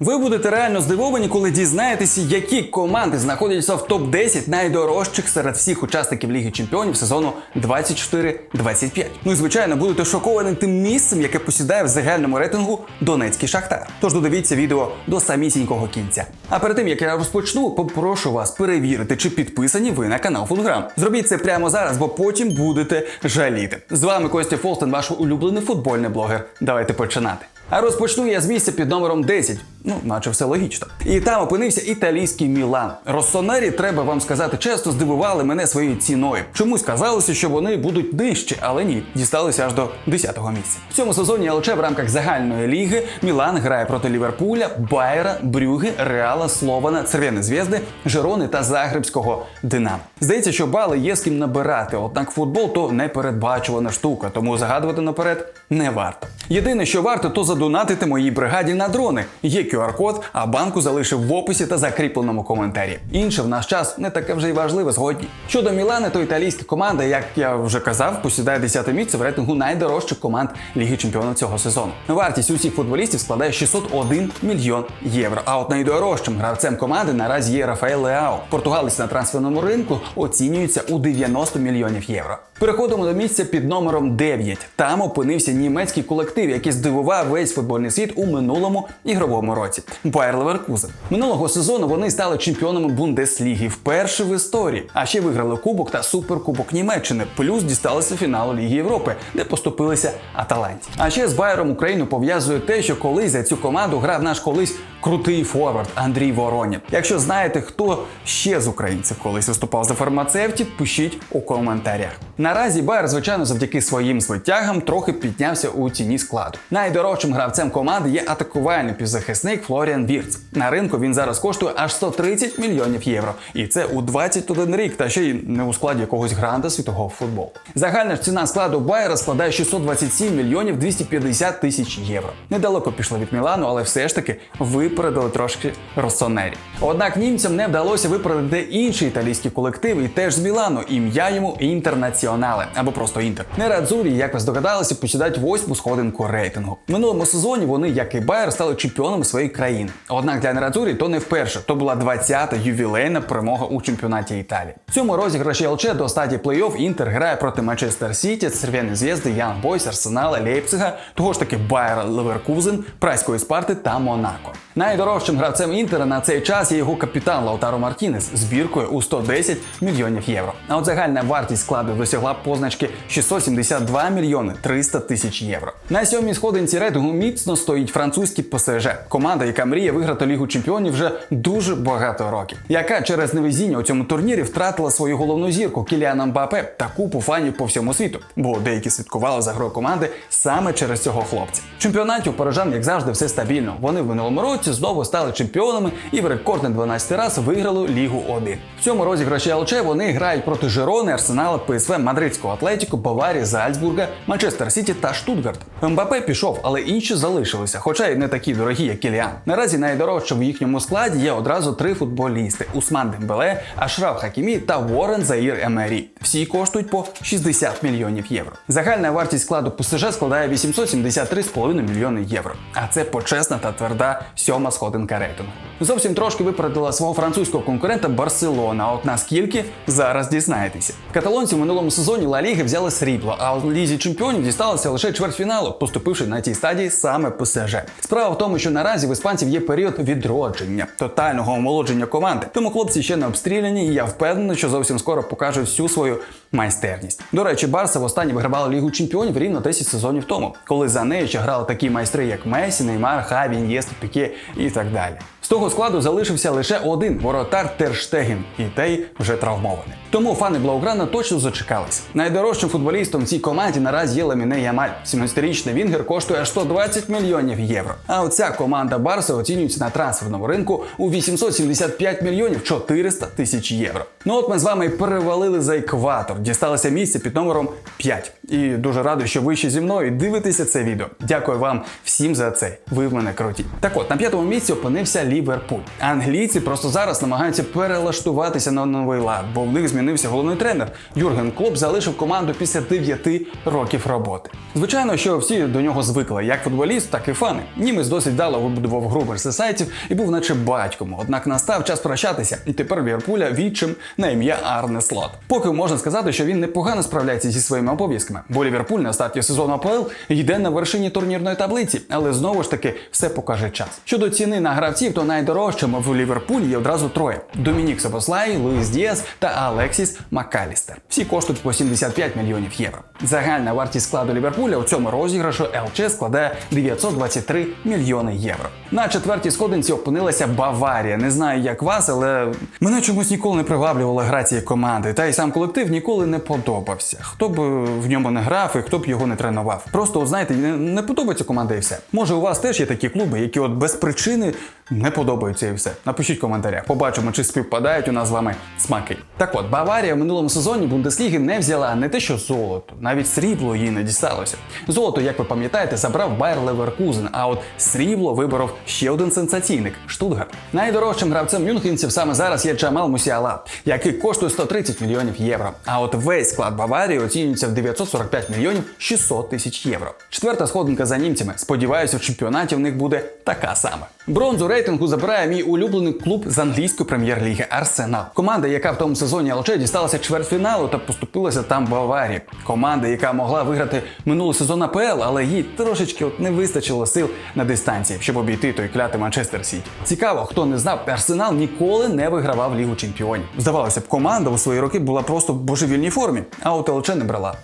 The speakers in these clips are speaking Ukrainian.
Ви будете реально здивовані, коли дізнаєтеся, які команди знаходяться в топ-10 найдорожчих серед всіх учасників Ліги Чемпіонів сезону 24-25. Ну і звичайно, будете шоковані тим місцем, яке посідає в загальному рейтингу Донецький Шахтар. Тож додивіться відео до самісінького кінця. А перед тим як я розпочну, попрошу вас перевірити, чи підписані ви на канал Футграм. Зробіть це прямо зараз, бо потім будете жаліти. З вами Костя Фолстен, ваш улюблений футбольний блогер. Давайте починати. А розпочну я з місця під номером 10. Ну, наче все логічно. І там опинився італійський Мілан. Россонері, треба вам сказати чесно, здивували мене своєю ціною. Чомусь казалося, що вони будуть нижче, але ні, дісталися аж до 10-го місця. В цьому сезоні ЛЧ в рамках загальної ліги Мілан грає проти Ліверпуля, Байера, Брюги, Реала, Слована, Церв'яни Зв'язди, Жерони та Загребського Динамо. Здається, що бали є з ким набирати, однак футбол то непередбачувана штука, тому загадувати наперед не варто. Єдине, що варто, то задонатити моїй бригаді на дрони. Є QR-код, а банку залишив в описі та закріпленому коментарі. Інше в наш час не таке вже й важливе згодні. Щодо Мілани, то італійська команда, як я вже казав, посідає 10 місце в рейтингу найдорожчих команд Ліги Чемпіонів цього сезону. Вартість усіх футболістів складає 601 мільйон євро. А от найдорожчим гравцем команди наразі є Рафаель Леао. Португалець на трансферному ринку оцінюється у 90 мільйонів євро. Переходимо до місця під номером 9. Там опинився німецький колектив, який здивував весь футбольний світ у минулому ігровому році. Байер Леверкузен. Минулого сезону вони стали чемпіонами Бундесліги вперше в історії, а ще виграли Кубок та Суперкубок Німеччини. Плюс дісталися фіналу Ліги Європи, де поступилися Аталанті. А ще з Байером Україну пов'язує те, що колись за цю команду грав наш колись крутий форвард Андрій Воронін. Якщо знаєте, хто ще з українців колись виступав за фармацевтів, пишіть у коментарях. Наразі Байер, звичайно, завдяки своїм звитягам трохи піднявся у ціні складу. Найдорожчим гравцем команди є атакувальний півзахисник Флоріан Вірц. На ринку він зараз коштує аж 130 мільйонів євро. І це у 21 рік, та ще й не у складі якогось гранта світового футболу. Загальна ж ціна складу Байера складає 627 мільйонів 250 тисяч євро. Недалеко пішли від Мілану, але все ж таки випередили трошки Росонері. Однак німцям не вдалося випередити інший італійський колектив і теж з Мілану. Ім'я йому Інтернаціонале або просто Інтер. Нерадзурі, як ви здогадалися, посідають восьму сходинку рейтингу. Минулому сезоні вони, як і Байер, стали чемпіонами своєї країни. Однак для Нерадзурі то не вперше. То була 20-та ювілейна перемога у чемпіонаті Італії. В цьому розіграші ЛЧ до стадії плей-офф Інтер грає проти Манчестер Сіті, Церв'яні зв'язди, Ян Бойс, Арсенала, Лейпцига, того ж таки Байера Леверкузен, Прайської Спарти та Монако. Найдорожчим гравцем Інтера на цей час є його капітан Лаутаро Мартінес з біркою у 110 мільйонів євро. А от загальна вартість складу досягла позначки 672 мільйони 300 тисяч євро. На сьомій сходинці рейтингу міцно стоїть французький ПСЖ, команда, яка мріє виграти Лігу Чемпіонів вже дуже багато років, яка через невезіння у цьому турнірі втратила свою головну зірку Кіліана Мбапе та купу фанів по всьому світу, бо деякі слідкували за грою команди саме через цього хлопця. В чемпіонаті у парижан, як завжди, все стабільно. Вони в минулому році знову стали чемпіонами і в рекордний 12 раз виграли Лігу 1. В цьому розіграші ЛЧ вони грають проти Жирони, Арсенала, ПСВ, Мадридського Атлетіку, Баварії, Зальцбурга, Манчестер Сіті та Штутгарт. Мбапе пішов, але інші залишилися, хоча й не такі дорогі, як Кіліан. Наразі найдорожчим в їхньому складі є одразу три футболісти: Усман Дембеле, Ашраф Хакімі та Уоррен Заїр Емері. Всі коштують по 60 мільйонів євро. Загальна вартість складу ПСЖ складає 873,5 мільйони євро. А це почесна та тверда сьома сходинка рейтингу. Зовсім трошки випередила свого французького конкурента Барселона. От наскільки зараз дізнаєтеся. Каталонці в минулому сезоні Ла Ліги взяли срібло, а у лізі чемпіонів дісталося лише чвертьфіналу, поступивши на тій стадії саме ПСЖ. Справа в тому, що наразі в іспанців є період відродження, тотального омолодження команди. Тому хлопці ще не обстріляні, і я впевнений, що зовсім скоро покажуть всю свою майстерність. До речі, Барса востаннє вигравала Лігу чемпіонів рівно 10 сезонів тому, коли за нею ще грали такі майстри, як Месі, Неймар, Хаві, Єст, Піке і так далі. З того складу залишився лише один воротар Терштеген, і той вже травмований. Тому фани Блауграна точно зачекались. Найдорожчим футболістом в цій команді наразі є Ламіне Ямаль. 17-річний Вінгер коштує аж 120 мільйонів євро. А оця команда Барса оцінюється на трансферному ринку у 875 мільйонів 400 тисяч євро. Ну от ми з вами перевалили за екватор, дісталося місце під номером 5. І дуже радий, що ви ще зі мною дивитеся це відео. Дякую вам всім за це. Ви в мене круті. Так от на п'ятому місці опинився Ліверпуль. Англійці просто зараз намагаються перелаштуватися на новий лад, бо в них змінився головний тренер. Юрген Клоп залишив команду після 9 років роботи. Звичайно, що всі до нього звикли, як футболіст, так і фани. Німець досить вдало вибудував гру мерсесайців і був наче батьком. Однак настав час прощатися, і тепер Ліверпуля відчим на ім'я Арне Слот. Поки можна сказати, що він непогано справляється зі своїми обов'язками, бо Ліверпуль на старті сезону АПЛ йде на вершині турнірної таблиці, але знову ж таки все покаже час. Щодо ціни на гравців, то найдорожчим в Ліверпулі є одразу троє: Домінік Сабослай, Луїс Діас та Алексіс Макалістер. Всі коштують по 75 мільйонів євро. Загальна вартість складу Ліверпуля у цьому розіграшу ЛЧ складає 923 мільйони євро. На четвертій сходинці опинилася Баварія. Не знаю, як вас, але мене чомусь ніколи не приваблювала гра цієї команди, та й сам колектив ніколи не подобався. Хто б в ньому не грав і хто б його не тренував. Просто, от, знаєте, не, подобається команда і все. Може, у вас теж є такі клуби, які от без причини не подобаються і все. Напишіть в коментарях. Побачимо, чи співпадають у нас з вами смаки. Так от, Баварія в минулому сезоні Бундесліги не взяла не те, що золото, навіть срібло їй не дісталося. Золото, як ви пам'ятаєте, забрав Байер Леверкузен, а от срібло виборов ще один сенсаційник Штутгарт. Найдорожчим гравцем мюнхенців саме зараз є Джамал Мусіала, який коштує 130 мільйонів євро. А от весь склад Баварії оцінюється в 945 мільйонів 600 тисяч євро. Четверта сходинка за німцями. Сподіваюся, в чемпіонаті в них буде така сама. Бронзу рейтингу забирає мій улюблений клуб з англійської прем'єр-ліги Арсенал. Команда, яка в тому сезоні ЛЧ дісталася чвертьфіналу та поступилася там Баварії. Команда, яка могла виграти минулий сезон АПЛ, але їй трошечки от не вистачило сил на дистанції, щоб обійти той клятий Манчестер Сіті. Цікаво, хто не знав, Арсенал ніколи не вигравав Лігу Чемпіонів. Здавалося б, команда у свої роки була просто в божевільній формі, а от ЛЧ не брала.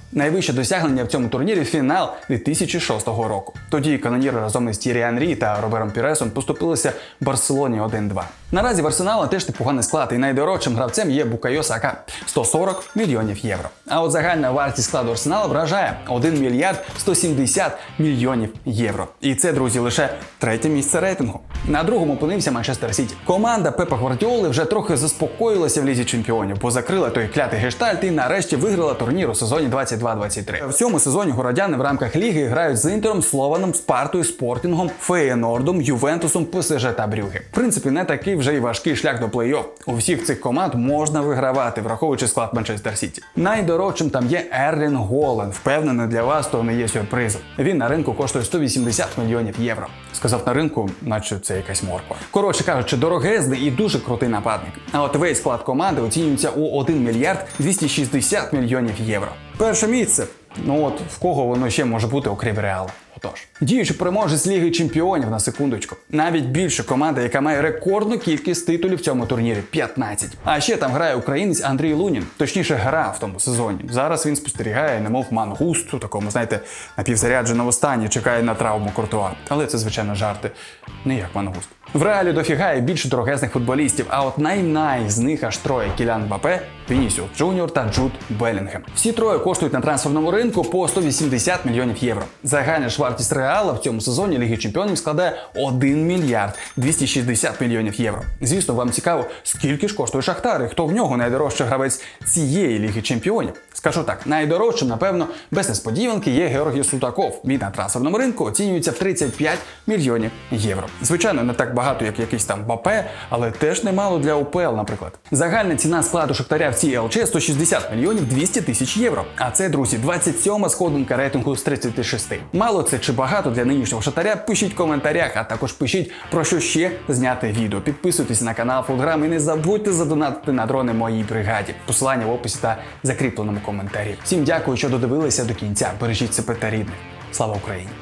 Найвище досягнення в цьому турнірі фінал 2006 року. Тоді каноніри разом із Тірі Анрі та Робером Піресом поступилися Барселоні 1-2. Наразі в Арсенала теж непоганий склад, і найдорожчим гравцем є Букайо Сака 140 мільйонів євро. А от загальна вартість складу Арсенала вражає 1 мільярд 170 мільйонів євро. І це, друзі, лише третє місце рейтингу. На другому опинився Манчестер Сіті. Команда Пепа Гвардіоли вже трохи заспокоїлася в лізі чемпіонів, бо закрила той клятий гештальт і нарешті виграла турнір у сезоні 22-23. В цьому сезоні городяни в рамках ліги грають з Інтером, Слованом, Спартою, Спортінгом, Феєнордом, Ювентусом, ПСЖ та Брюге. В принципі, не такий вже й важкий шлях до плей-офф. У всіх цих команд можна вигравати, враховуючи склад Манчестер Сіті. Найдорожчим там є Ерлін Голланд. Впевнений для вас, то не є сюрпризом. Він на ринку коштує 180 мільйонів євро. Сказав на ринку, наче це якась морква. Коротше кажучи, дорогезний і дуже крутий нападник. А от весь склад команди оцінюється у 1 мільярд 260 мільйонів євро. Перше місце. Ну от в кого воно ще може бути, окрім реалу. Отож, діючий переможець Ліги Чемпіонів на секундочку. Навіть більше команда, яка має рекордну кількість титулів в цьому турнірі 15. А ще там грає українець Андрій Лунін, точніше, грав в тому сезоні. Зараз він спостерігає, немов мангуст у такому, знаєте, напівзарядженому стані, чекає на травму Куртуа. Але це, звичайно, жарти, не як мангуст. В реалі дофіга і більше дорогезних футболістів, а от най-най з них аж троє Кілян Бапе, Вінісіус Джуніор та Джуд Белінгем. Всі троє коштують на трансферному ринку по 180 мільйонів євро. Загальна ж вартість реала в цьому сезоні Ліги Чемпіонів складає 1 мільярд 260 мільйонів євро. Звісно, вам цікаво, скільки ж коштує Шахтар і хто в нього найдорожчий гравець цієї Ліги Чемпіонів. Скажу так, найдорожчим, напевно, без несподіванки є Георгій Сутаков. Він на трансферному ринку оцінюється в 35 мільйонів євро. Звичайно, не так багато, як якийсь там Бапе, але теж немало для УПЛ, наприклад. Загальна ціна складу Шахтаря в цій ЛЧ 160 мільйонів 200 тисяч євро. А це, друзі, 27 сходинка рейтингу з 36. Мало це чи багато для нинішнього шатаря, Пишіть в коментарях, а також пишіть про що ще зняти відео. Підписуйтесь на канал Фулграм і не забудьте задонатити на дрони моїй бригаді. Посилання в описі та закріпленому коментарі. Всім дякую, що додивилися до кінця. Бережіть себе та рідних. Слава Україні!